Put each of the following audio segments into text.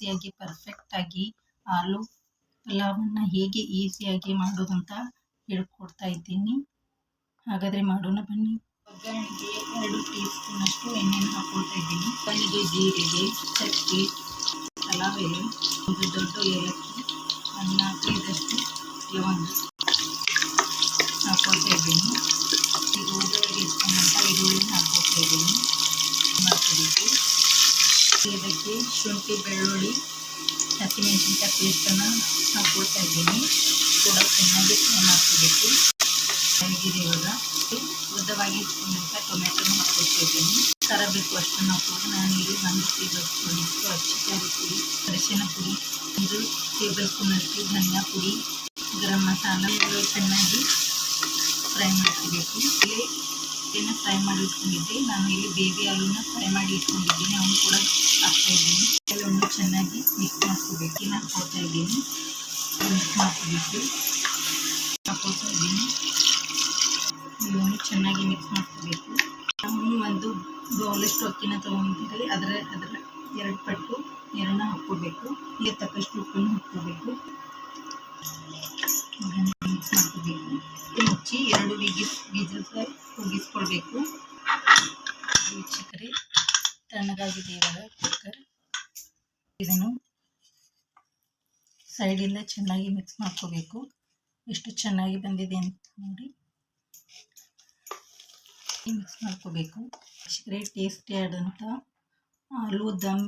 ಈಸಿಯಾಗಿ ಪರ್ಫೆಕ್ಟಾಗಿ ಆಲೂ ಪಲಾವನ್ನ ಹೇಗೆ ಈಸಿಯಾಗಿ ಮಾಡೋದಂತ ಹೇಳ್ಕೊಡ್ತಾ ಇದ್ದೀನಿ. ಹಾಗಾದರೆ ಮಾಡೋಣ ಬನ್ನಿ. ಒಗ್ಗರಣೆಗೆ ಎರಡು ಟೀ ಸ್ಪೂನಷ್ಟು ಎಣ್ಣೆಯನ್ನು ಹಾಕ್ಕೊಳ್ತಾ ಇದ್ದೀನಿ. ಒಗ್ಗರಣೆಗೆ ಜೀರಿಗೆ, ಚಕ್ಕೆ ಪಲಾವ್ ಎಲೆ ಒಂದು ದೊಡ್ಡ ಏಲಕ್ಕಿ ಅನ್ನ ನಾಲ್ಕೈದಷ್ಟು ಲವಂಗ ಹಾಕ್ಕೊಳ್ತಾ ಇದ್ದೀನಿ ಈಗ ಒಗ್ಗರಣೆಗೆ ಇಟ್ಕೊಂಡಂಥ ಈರುಳ್ಳಿ ಹಾಕ್ಕೊಳ್ತಾ ಇದ್ದೀನಿ ಮಾಡ್ಕೋಬೇಕು ಇದಕ್ಕೆ ಶುಂಠಿ ಬೆಳ್ಳುಳ್ಳಿ ಹಸಿಮೆಣಸಿನ್ಕಾಯಿ ಪೇಸ್ಟನ್ನು ಹಾಕ್ಕೊಳ್ತಾ ಇದ್ದೀನಿ ಕೂಡ ಚೆನ್ನಾಗಿ ಫ್ರೈ ಮಾಡ್ಕೋಬೇಕು ಆಗಿದೆ ಇವಾಗ ಉದ್ದವಾಗಿ ಇಟ್ಕೊಂಡಂಥ ಟೊಮೆಟೊನ ಹಾಕ್ಕೊಳ್ತಾ ಇದ್ದೀನಿ ಖಾರ ಬೇಕು ಅಷ್ಟನ್ನು ಹಾಕ್ಕೊಂಡು ನಾನು ಇಲ್ಲಿ ಒಂದು ಟೇಬಲ್ ಸ್ಪೂನಷ್ಟು ಅಚ್ಚಕಾರಿ ಪುಡಿ ಅರಿಶಿನ ಪುಡಿ ಒಂದು ಟೇಬಲ್ ಸ್ಪೂನಷ್ಟು ಧನಿಯಾ ಪುಡಿ ಗರಂ ಮಸಾಲ ಇವುಗಳು ಚೆನ್ನಾಗಿ ಫ್ರೈ ಮಾಡ್ಕೋಬೇಕು ಇಲ್ಲಿ ಇದನ್ನು ಫ್ರೈ ಮಾಡಿ ಇಟ್ಕೊಂಡಿದ್ದೆ. ನಾನು ಇಲ್ಲಿ ಬೇಬಿ ಆಲೂನ ಫ್ರೈ ಮಾಡಿ ಇಟ್ಕೊಂಡಿದ್ದೀನಿ. ಅವನು ಕೂಡ ಹಾಕ್ತಾ ಇದ್ದೀನಿ. ಕೆಲವೊಂದು ಚೆನ್ನಾಗಿ ಮಿಕ್ಸ್ ಮಾಡ್ಕೋಬೇಕು. ನಾನು ಹಾಕ್ತಾ ಇದ್ದೀನಿ. ಮಿಕ್ಸ್ ಮಾಡ್ಕೋಬೇಕು ಹಾಕೋತಾ ಇದ್ದೀನಿ. ಇಲ್ಲೊಂದು ಚೆನ್ನಾಗಿ ಮಿಕ್ಸ್ ಮಾಡ್ಕೋಬೇಕು ನಾವು ಒಂದು ಬೌಲಷ್ಟು ಅಕ್ಕಿನ ತೊಗೊಂಡಿದ್ರೆ ಅದರ ಅದರ ಎರಡು ಪಟ್ಟು ನೀರನ್ನು ಹಾಕ್ಕೋಬೇಕು ಇಲ್ಲಿ ತಕ್ಕಷ್ಟು ಉಪ್ಪನ್ನು ಹಾಕ್ಕೋಬೇಕು ಮಿಕ್ಸ್ ಮಾಡ್ಕೋಬೇಕು ಮುಚ್ಚಿ ಎರಡು ವಿಗಿಸ್ ಕೂಗಿಸ್ಕೊಳ್ಬೇಕು ವೀಕ್ಷಕರೇ ತಣ್ಣಗಾಗಿದೆ ಇವಾಗ ಕುಕ್ಕರ್ ಇದನ್ನು ಸೈಡೆಲ್ಲ ಚೆನ್ನಾಗಿ ಮಿಕ್ಸ್ ಮಾಡ್ಕೋಬೇಕು. ಎಷ್ಟು ಚೆನ್ನಾಗಿ ಬಂದಿದೆ ಅಂತ ನೋಡಿ. ಮಿಕ್ಸ್ ಮಾಡ್ಕೋಬೇಕು. ವೀಕ್ಷಕರೇ ಟೇಸ್ಟಿ ಆದಂಥ ಆಲೂ ದಮ್,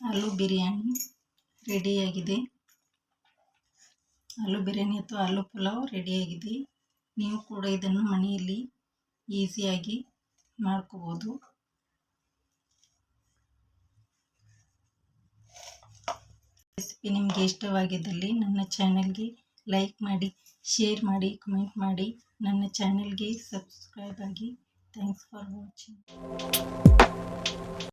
ಆಲೂ ಬಿರಿಯಾನಿ ರೆಡಿಯಾಗಿದೆ ಆಲೂ ಬಿರಿಯಾನಿ ಅಥವಾ ಆಲೂ ಪುಲಾವ್ ರೆಡಿಯಾಗಿದೆ ನೀವು ಕೂಡ ಇದನ್ನು ಮನೆಯಲ್ಲಿ ಈಸಿಯಾಗಿ ಮಾಡ್ಕೋಬೋದು. ರೆಸಿಪಿ ನಿಮಗೆ ಇಷ್ಟವಾಗಿದ್ದಲ್ಲಿ ನನ್ನ ಚಾನಲ್ಗೆ ಲೈಕ್ ಮಾಡಿ, ಶೇರ್ ಮಾಡಿ, ಕಮೆಂಟ್ ಮಾಡಿ. ನನ್ನ ಚಾನಲ್ಗೆ ಸಬ್ಸ್ಕ್ರೈಬ್ ಆಗಿ. Thanks for watching.